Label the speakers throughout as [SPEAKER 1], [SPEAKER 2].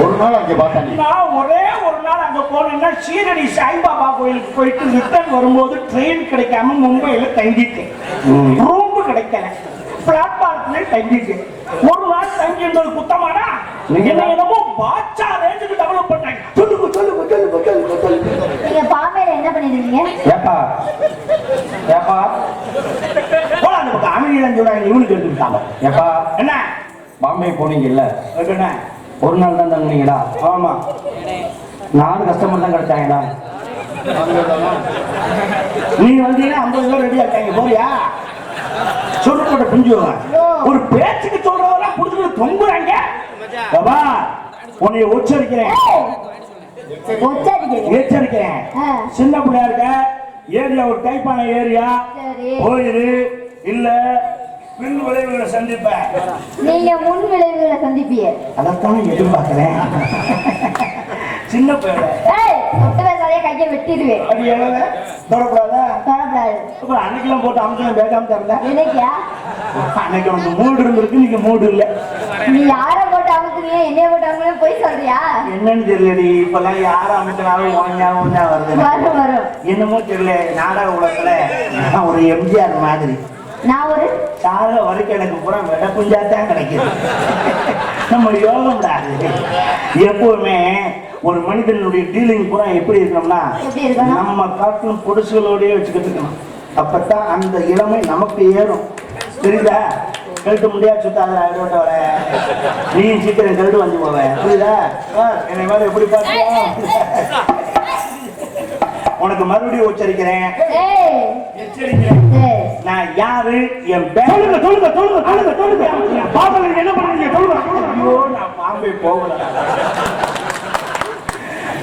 [SPEAKER 1] ஒரு நாள் அங்கே பார்த்தாண்டி
[SPEAKER 2] நான் ஒரே ஒரு நாள் அங்க போனேன்னா சீரடி சாய்பாபா கோயிலுக்கு போயிட்டு ரிட்டர்ன் வரும்போது ட்ரெயின் கிடைக்காம மும்பையில தங்கிட்டேன். ரூம் கிடைக்கல. பிளாட்பாரத்துல தங்கிட்டேன். ஒரு நாள் தங்கி இருந்தது குத்தமாடா என்ன என்னமோ பாட்சா ரேஞ்சுக்கு டெவலப் பண்ணாங்க சொல்லுங்க சொல்லுங்க சொல்லுங்க சொல்லுங்க சொல்லுங்க.
[SPEAKER 3] நீங்க பாம்பேல என்ன பண்ணிட்டு இருந்தீங்க
[SPEAKER 1] ஏப்பா? ஏப்பா?
[SPEAKER 2] போல அந்த பக்கம் அமைதிதான் சொல்றாங்க இவனுக்கு எடுத்துக்கிட்டாங்க.
[SPEAKER 1] ஏப்பா?
[SPEAKER 2] என்ன?
[SPEAKER 1] பாம்பே போனீங்கல்ல?
[SPEAKER 2] என்ன?
[SPEAKER 1] ஒரு நாள் தான் தங்குனீங்கடா?
[SPEAKER 2] ஆமா.
[SPEAKER 1] நாலு கஸ்டமர் தான் கிடைச்சாங்கடா.
[SPEAKER 2] நீ வந்தீங்கன்னா ஐம்பது பேர் ரெடியா இருக்காங்க போறியா? சுருக்கோட பிஞ்சுவாங்க ஒரு பேச்சுக்கு சொல்றதெல்லாம் புடிச்சுட்டு தொங்குறாங்க. பாபா உன்னை உச்சரிக்கிறேன். எச்சரிக்கிறேன். சின்ன பிள்ளையா இருக்க ஏரியா ஒரு டைப்பான ஏரியா. போயிரு. இல்ல பின் விளைவுகளை சந்திப்பேன்.
[SPEAKER 3] நீங்க முன் விளைவுகளை சந்திப்பீங்க.
[SPEAKER 2] அதைத்தான் எதிர்பார்க்கிறேன். சின்ன
[SPEAKER 3] ஏய் தொட்டு பேசாதே கையை வெட்டிடுவேன்
[SPEAKER 2] தொடக்கூடாதா?
[SPEAKER 3] தொடக்கூடாது.
[SPEAKER 2] அப்புறம் அன்னைக்கெல்லாம் போட்டு அமுக்கலாம் பேசாம தரல?
[SPEAKER 3] என்னைக்கியா
[SPEAKER 2] அன்னைக்கு உனக்கு மூடு இருந்திருக்கு நீங்க மூடு இல்ல.
[SPEAKER 3] நீ யார போட்டு அமுக்குறீங்க என்னைய போட்டு போய் சொல்றியா?
[SPEAKER 2] என்னன்னு தெரியலடி இப்பெல்லாம் யாரும் அமைச்சனாலும் ஒஞ்சா ஒஞ்சா வருது.
[SPEAKER 3] வரும் வரும்.
[SPEAKER 2] என்னமோ தெரியல நாடக உலகத்துல நான் ஒரு எம்ஜிஆர் மாதிரி.
[SPEAKER 3] நான் ஒரு
[SPEAKER 2] சாக வரைக்கும் எனக்கு பூரா வெட குஞ்சாத்தான் கிடைக்குது. நம்ம யோகம் எப்பவுமே ஒரு மனிதனுடைய டீலிங் பூரா எப்படி இருக்கணும்னா? நம்ம காட்டிலும் பொடுசுகளோடய வச்சுக்கிட்டு இருக்கணும். அப்பதான் அந்த இளமை நமக்கு ஏறும். தெரியுதா? கழுத்து முடியா சுத்தாத அரோட்ட வர நீ சீக்கிரம் கழுடு வந்து போவ. புரியுதா? என்னை மாதிரி எப்படி பார்த்தியா உனக்கு மறுபடியும் உச்சரிக்கிறேன். நான் யாரு? என் பேர் சொல்லுங்க சொல்லுங்க சொல்லுங்க சொல்லுங்க சொல்லுங்க. பாப்பா என்ன சொல்லுங்க. ஐயோ நான் பாம்பே போகல.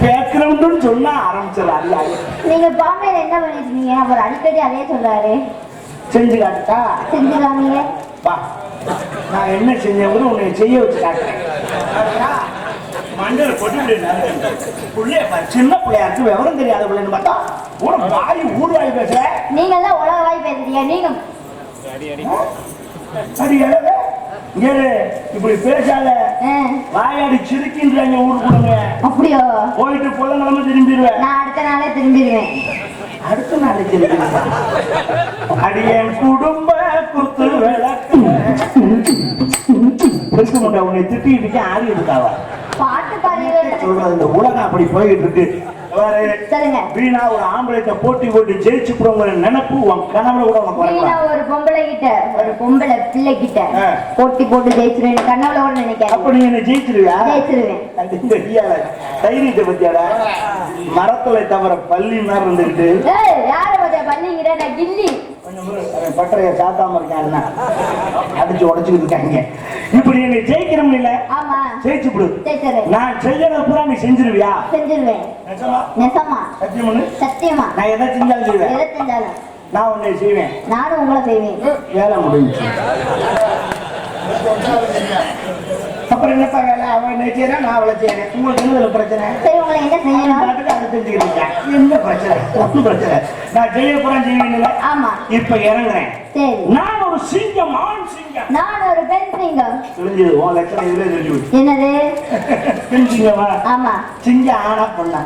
[SPEAKER 2] பேக்ரவுண்டுன்னு சொன்னா ஆரம்பிச்சிடலாம்
[SPEAKER 3] நீங்க பாம்பேல என்ன பண்ணிட்டு இருந்தீங்க அவர் அடிக்கடி அதே சொல்றாரு.
[SPEAKER 2] செஞ்சு
[SPEAKER 3] செஞ்சுக்காமீங்க
[SPEAKER 2] வா. நான் என்ன செஞ்சேன் உன்னை செய்ய வச்சு காட்டுறேன். மண்டையில கொட்டி. புள்ளைய சின்ன பிள்ளையா இருக்கு விவரம் தெரியாத பிள்ளைன்னு பார்த்தா கூட வாய் ஊர்வாய் பேசுற.
[SPEAKER 3] நீங்க தான் உலக வாய் பேசுறீங்க நீங்க
[SPEAKER 2] அடி எழுத. இங்கே. இப்படி பேசாத. வாயாடி சிரிக்கின்றாங்க ஊருக்குள்ள
[SPEAKER 3] அப்படியோ?
[SPEAKER 2] போயிட்டு புள்ளங்கிழமை திரும்பிடுவேன்.
[SPEAKER 3] நான் அடுத்த நாளே திரும்பிடுவேன்.
[SPEAKER 2] அடுத்த நாளைக்கு திரும்பிடுவேன். அடியேன் குடும்ப குத்து விளக்கு. உன்னை திட்டிட்டு இருக்கேன் ஆடி இருக்காவா? சொல்றது இந்த உலகம் அப்படி போயிட்டு இருக்கு. வீணா ஒரு ஆம்பளைத்த போட்டி போட்டு ஜெயிச்சு போடுங்கிற நினைப்பு உன் கனவுல கூட உனக்கு
[SPEAKER 3] ஒரு பொம்பளை கிட்ட ஒரு பொம்பளை பிள்ளை கிட்ட. போட்டி போட்டு ஜெயிச்சிருவேன். கனவுல கூட நினைக்காது.
[SPEAKER 2] அப்ப நீ என்ன ஜெயிச்சிருவியா?
[SPEAKER 3] ஜெயிச்சிருவேன்.
[SPEAKER 2] தைரியத்தை பத்தியாடா. மரத்துல தவிர பள்ளி மாதிரி இருந்துகிட்டு.
[SPEAKER 3] யார பத்தியா? பண்ணிக்கிற நான் கில்லி.
[SPEAKER 2] பட்டறைய சாத்தாம இருக்கான் அடிச்சு உடைச்சுக்கிட்டு இருக்காங்க. இப்படி என்னை ஜெயிக்கிறோம் இல்ல.
[SPEAKER 3] ஆமா.
[SPEAKER 2] ஜெயிச்சு விடு நான் செய்யறத பூரா நீ செஞ்சிருவியா?
[SPEAKER 3] செஞ்சிருவேன். நெசமா
[SPEAKER 2] சத்தியமா நான் எதை செஞ்சாலும் செய்வேன்.
[SPEAKER 3] எதை செஞ்சாலும்.
[SPEAKER 2] நான் உன்னை செய்வேன்.
[SPEAKER 3] நானும் உங்களை செய்வேன்.
[SPEAKER 2] வேலை முடிஞ்சு. அப்புறம் என்னப்பா வேலை அவன் செய்யறா நான் அவளை செய்யறேன். உங்களுக்கு என்ன பிரச்சனை.
[SPEAKER 3] சரி உங்களை என்ன செய்யணும்
[SPEAKER 2] பாட்டுக்கு அதை செஞ்சுக்கிட்டு இருக்கான். என்ன பிரச்சனை? ஒன்றும் பிரச்சனை நான் செய்ய போறேன் செய்வேன்
[SPEAKER 3] ஆமா.
[SPEAKER 2] இப்ப இறங்குறேன். நான் ஒரு சிங்கம் ஆண் சிங்கம்.
[SPEAKER 3] நான் ஒரு பெண் சிங்கம்.
[SPEAKER 2] தெரிஞ்சது உன் லட்சணம் இதுல தெரிஞ்சு போச்சு.
[SPEAKER 3] என்னது?
[SPEAKER 2] பெண் சிங்கமா?
[SPEAKER 3] ஆமா.
[SPEAKER 2] சிங்கம் ஆனா பொண்ணா?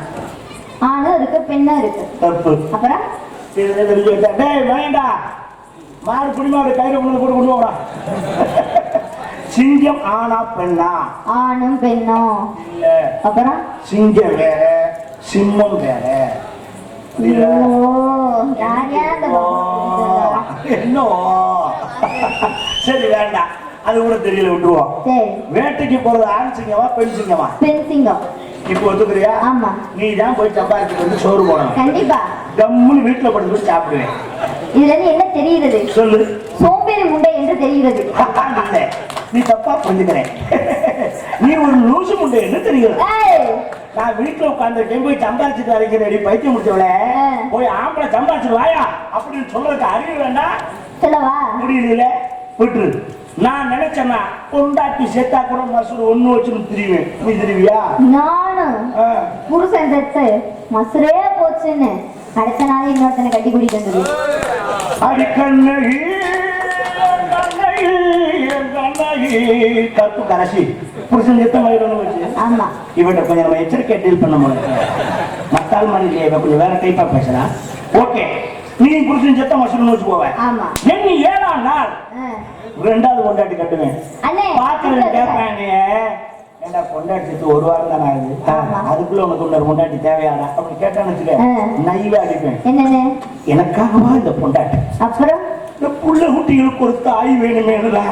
[SPEAKER 3] ஆணும் இருக்கு பெண்ணும் இருக்கு.
[SPEAKER 2] தப்பு
[SPEAKER 3] அப்புறம்?
[SPEAKER 2] இதுல தெரிஞ்சு டேய் வேண்டா மாடு குடிமாடு கயிறு கொண்டு போட்டு கொண்டு போடா சிங்கம் ஆனா பெண்ணா?
[SPEAKER 3] ஆணும் பெண்ணும்
[SPEAKER 2] இல்ல.
[SPEAKER 3] அப்புறம்?
[SPEAKER 2] சிங்கம் வேற சிம்மம் வேற? என்ன? சரி வேண்டாம். அது கூட தெரியல விட்டுருவோம். வேட்டைக்கு போறது ஆண் சிங்கமா பெண் சிங்கமா?
[SPEAKER 3] பெண் சிங்கம்.
[SPEAKER 2] இப்போ ஒத்துக்கிறியா?
[SPEAKER 3] ஆமா.
[SPEAKER 2] நீ தான் போய் சம்பாதிச்சுட்டு வந்து சோறு போடணும்.
[SPEAKER 3] கண்டிப்பா.
[SPEAKER 2] கம்முன்னு வீட்டுல படுத்து போய் சாப்பிடுவேன்.
[SPEAKER 3] இதுல இருந்து என்ன தெரிகிறது
[SPEAKER 2] சொல்லு.
[SPEAKER 3] சோம்பேறி முண்டை என்று தெரிகிறது.
[SPEAKER 2] நீ தப்பா புரிஞ்சுக்கிறேன். நீ ஒரு லூசு முண்டை என்ன தெரியும் நான் வீட்டுல உட்காந்துருக்கேன் போய் சம்பாதிச்சுட்டு அரைக்கிறடி பைத்தியம் முடிச்சவள. போய் ஆம்பளை சம்பாதிச்சுட்டு வாயா அப்படின்னு சொல்றதுக்கு அறிவு வேண்டாம்.
[SPEAKER 3] சொல்லவா?
[SPEAKER 2] முடியல விட்டுரு. நான் நினைச்சேன்னா பொண்டாட்டி செத்தா கூட மசூர் ஒண்ணு வச்சுன்னு திரிவேன். நீ திரிவியா?
[SPEAKER 3] நானும். புருஷன் செத்து மசுரே போச்சுன்னு. அடுத்த நாள் இன்னொருத்தனை கட்டி குடிக்க வந்துரு
[SPEAKER 2] அடி கண்ணகி கண்ணகி கருப்பு கரசி புருஷன் சித்தம்
[SPEAKER 3] ஆமா.
[SPEAKER 2] இவன்கிட்ட கொஞ்சம் நம்ம எச்சரிக்கை டீல் பண்ண முடியும் மத்தாள் இல்லையே இவன் கொஞ்சம் வேற டைப்பா பேசுறான் ஓகே நீ புருஷன் சித்தம் வசூல்னு வச்சு போவேன்
[SPEAKER 3] ஆமா.
[SPEAKER 2] என்ன ஏழாம் நாள். ரெண்டாவது கொண்டாட்டி கட்டுவேன்
[SPEAKER 3] அண்ணே
[SPEAKER 2] பாக்குறது கேட்பேன் ஏண்டா கொண்டாட்டி செத்து ஒரு வாரம் தானே ஆகுது. அதுக்குள்ள உனக்கு இன்னொரு கொண்டாட்டி தேவையாடா? அப்படி கேட்டான்னு வச்சுக்க. நைவே அடிப்பேன். எனக்காகவா இந்த பொண்டாட்டி?
[SPEAKER 3] அப்புறம்?
[SPEAKER 2] புள்ள குட்டிகளுக்கு ஒரு தாய் வேணுமேனுடா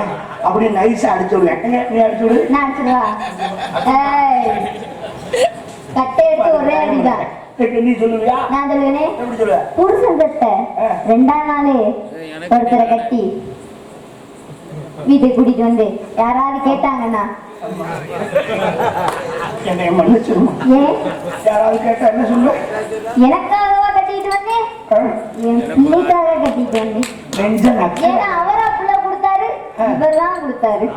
[SPEAKER 2] அப்படி நைஸா அடிச்சு விடுவேன் எங்க நீ அடிச்சு விடு?
[SPEAKER 3] நான் அடிச்சிடுவா ஏய் கட்டை எடுத்து ஒரே அடிதான்.
[SPEAKER 2] நீ சொல்லுவியா?
[SPEAKER 3] நான் சொல்லுவேனே?
[SPEAKER 2] எப்படி சொல்லுவ?
[SPEAKER 3] புருஷன் பெத்த
[SPEAKER 2] ஆ.
[SPEAKER 3] ரெண்டாம் நாளே ஒருத்தரை கட்டி வீட்டுக்கு கூட்டிட்டு வந்து யாராவது கேட்டாங்கன்னா?
[SPEAKER 2] என்னை மன்னிச்சிருமா?
[SPEAKER 3] ஏன்?
[SPEAKER 2] யாராவது கேட்டா என்ன சொல்லுவேன்
[SPEAKER 3] வந்தேன் என் பிள்ளைக்காக கட்டிட்டு வந்தேன்
[SPEAKER 2] நெஞ்ச நக்கு
[SPEAKER 3] ஏன்னா அவரா புள்ள கொடுத்தாரு இவர்தான் கொடுத்தாரு.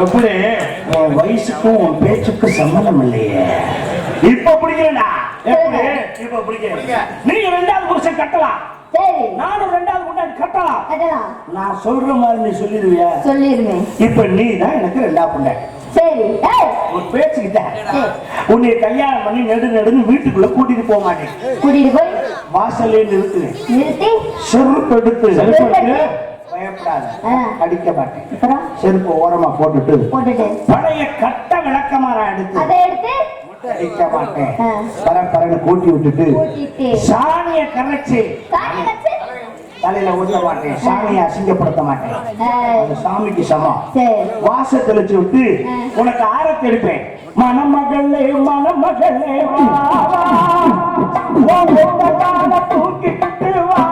[SPEAKER 2] எப்படி? உன் வயசுக்கும் உன் பேச்சுக்கும் சம்மந்தம் இல்லையே. இப்ப பிடிக்கிறேன்டா எப்படி? இப்ப பிடிக்கிறேன் நீங்க ரெண்டாவது புருஷன் கட்டலாம்.
[SPEAKER 3] சரி.
[SPEAKER 2] நானும் ரெண்டாவது கொண்டாடி கட்டலாம்.
[SPEAKER 3] கட்டலாம்.
[SPEAKER 2] நான் சொல்ற மாதிரி நீ சொல்லிடுவியா?
[SPEAKER 3] சொல்லிருவேன்
[SPEAKER 2] இப்ப நீ தான் எனக்கு ரெண்டாவது கொண்டாடி ஒரு
[SPEAKER 3] சரி.
[SPEAKER 2] உன்னை கல்யாணம் பண்ணி நெடு நெடுன்னு வீட்டுக்குள்ள கூட்டிட்டு போக மாட்டேன்.
[SPEAKER 3] கூட்டிட்டு போய்?
[SPEAKER 2] வாசல்லே
[SPEAKER 3] நிறுத்தி.
[SPEAKER 2] செருப்பு எடுத்து? பயப்படாத. அடிக்க மாட்டேன். செருப்பு ஓரமா போட்டுட்டு.
[SPEAKER 3] போட்டுட்டு.
[SPEAKER 2] பழைய கட்ட விளக்கமாரா எடுத்து.
[SPEAKER 3] அதை எடுத்து?
[SPEAKER 2] அடிக்க மாட்டேன்.
[SPEAKER 3] ஆ.
[SPEAKER 2] பர பரன்னு கூட்டி விட்டுட்டு. சாணிய கரைச்சு? தலையில ஊத்த மாட்டேன். சாமியை அசிங்கப்படுத்த மாட்டேன். சாமிக்கு சமம். வாச தெளிச்சு விட்டு. உனக்கு ஆரத்தி எடுப்பேன். மணமகளே மணமகளே தூக்கிட்டு வா?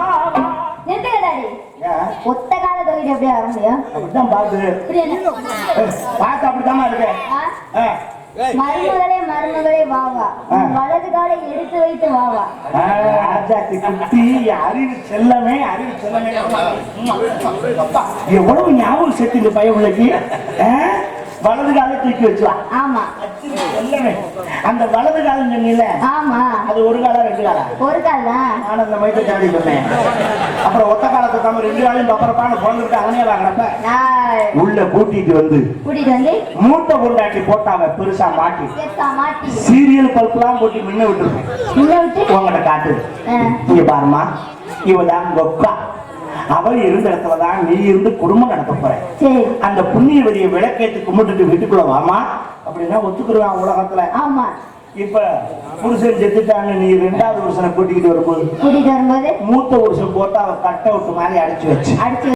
[SPEAKER 3] ஒத்த கால தூக்கிட்டு எப்படியா வர முடியும். இப்படி என்ன?
[SPEAKER 2] பார்த்து அப்படித்தாம்மா இருக்கேன்.
[SPEAKER 3] மருமகளே மருமகளே வா வா.
[SPEAKER 2] ஆ.
[SPEAKER 3] வலது காலை எடுத்து வைத்து வா வா.
[SPEAKER 2] ஆ, ராஜாத்தி குட்டி அறிவு செல்லமே அறிவு செல்லமே. அப்பா, எவ்வளவு ஞாபகம் சேர்த்து இந்த பையன் உள்ளக்கு? வலது காலை தூக்கி வச்சுவா.
[SPEAKER 3] ஆமா.
[SPEAKER 2] செல்லமே அந்த வலது காலம் சொன்னீல
[SPEAKER 3] ஆமா.
[SPEAKER 2] அது ஒரு காலம் ரெண்டு காலம்
[SPEAKER 3] ஒரு கால்?
[SPEAKER 2] அந்த மைத்தை சொன்னேன் அப்புறம் ஒத்த காலத்தை தம்ம ரெண்டு காலையும் பப்பரப்பான குழந்தைகிட்ட அவனே வாங்கினப்ப உள்ள கூட்டிட்டு வந்து
[SPEAKER 3] கூட்டிட்டு வந்து
[SPEAKER 2] மூட்டை கொண்டாட்டி போட்டாவ பெருசா மாட்டி. சீரியல் பல்பெல்லாம் போட்டு முன்ன விட்டுருக்கேன். உங்கள்கிட்ட காட்டு. இங்க பாருமா இவதான் கொக்கா. அவ இருந்த இடத்துல தான் நீ இருந்து குடும்பம் நடத்த போற.
[SPEAKER 3] சரி.
[SPEAKER 2] அந்த புண்ணியவதியை விளக்கேத்து கும்பிட்டுட்டு வீட்டுக்குள்ள வாமா. அப்படின்னா ஒத்துக்குருவான் உலகத்துல.
[SPEAKER 3] ஆமா.
[SPEAKER 2] இப்ப புருஷன் செத்துட்டான்னு நீ ரெண்டாவது புருஷனை கூட்டிக்கிட்டு வரும்போது
[SPEAKER 3] கூட்டிட்டு வரும்போது?
[SPEAKER 2] மூத்த புருஷன் போட்டு அவ கட்ட விட்டு மாதிரி அடைச்சு வச்சு.
[SPEAKER 3] அடிச்சு